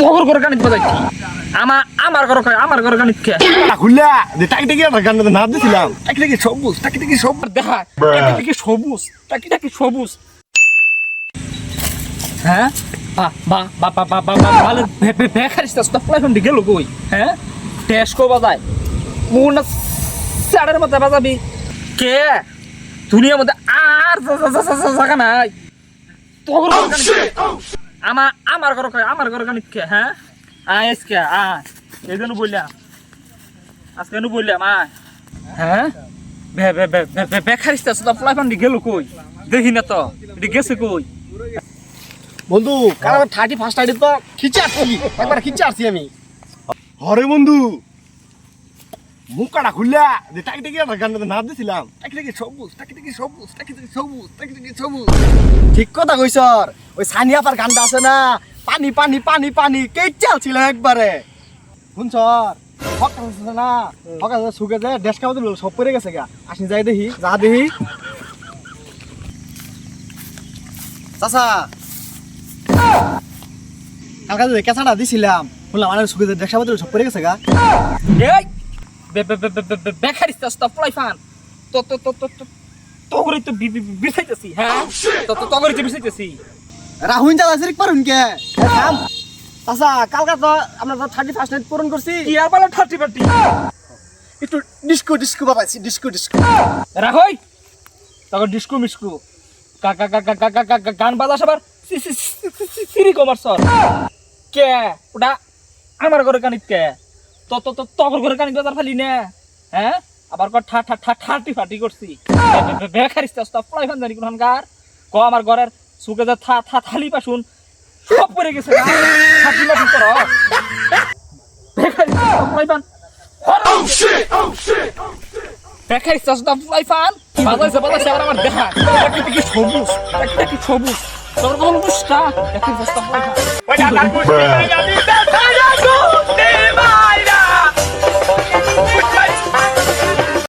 তোর ঘরে গানিত বাজাইছি আমার আমার ঘরে আমার ঘরে গানিত কে? খুললা। যে টাকি টাকি একটা গান না দিছিলাম। টাকি টাকি সবুজ টাকি টাকি সবুজ। দেখা টাকি টাকি সবুজ টাকি টাকি সবুজ। হ্যাঁ? বা বা বা বা বা বা বা ভালো বেকারিস তো ফোন গেল কই? হ্যাঁ? টেস্কো বাজায়। মধ্যে বাজাবি। কে? দুনিয়ার মধ্যে আর জায়গা নাই। তোর? আমার আমার ঘরে আমার ঘরে গানিত কে হ্যাঁ? আয় আজকে, আয়। এই জন্য বললাম আজকে বললাম আয় হ্যাঁ? কই? দেখি না তো গেছে কই? বন্ধু থার্টি ফার্স্ট আমি বন্ধু। যে টাকি দিছিলাম। টাকি টাকি টাকি টাকি ঠিক কথা কইছ ওই সানিয়া পার গানটা আছে না পানি পানি পানি পানি কে চালছিল একবারে শুনছ হকা আছে না হকা সুগে যে দেশ খাওয়া সব পড়ে গেছে গা আসনি যাই দেখি যা দেখি চাচা কালকে যে কেঁচাটা দিছিলাম বললাম আমার সব গেছে গা এই তো ফান তো তো তো তো তো তগরি তো বি- বি- বি- বিছাইতেছি হ্যাঁ তো তো তগরি তো বিছাইতেছি রাহুল চালা সিরিক পারুন কে? থাম চাচা কালকে তো আমরা তো থার্টি ফার্স্ট নাইট পূরণ করছি। আর বলো ঠাটি পাটি একটু ডিস্কো ডিস্কো বাবাইছি ডিস্কো ডিস্কো রাখই তখন ডিস্কো মিস্কো কা কা কা কা কা কা কা- কা- গান সিরি কমার সর। কে? ওটা আমার ঘরে কানিত কে? তো তো তো তগর ঘরে কানিত বাজার ফালি না। হ্যাঁ? আবার কর ঠা ঠা ঠা ঠাটি ফাটি করছি। বেকারিস তো প্লাই ফান জানি কোন গার ক আমার ঘরের সুকে যে থা থা থালি পাশুন সব পড়ে গেছে না? থাকি না কর বেকারিস তো প্লাই ফান দেখাই চাষটা ফ্লাই ফান বাজাইছে বাজাইছে আবার আমার দেখা। দেখি দেখি সবুজ সবুজ। তোর কোনো বুঝটা দেখাই চাষটা ফ্লাই ফান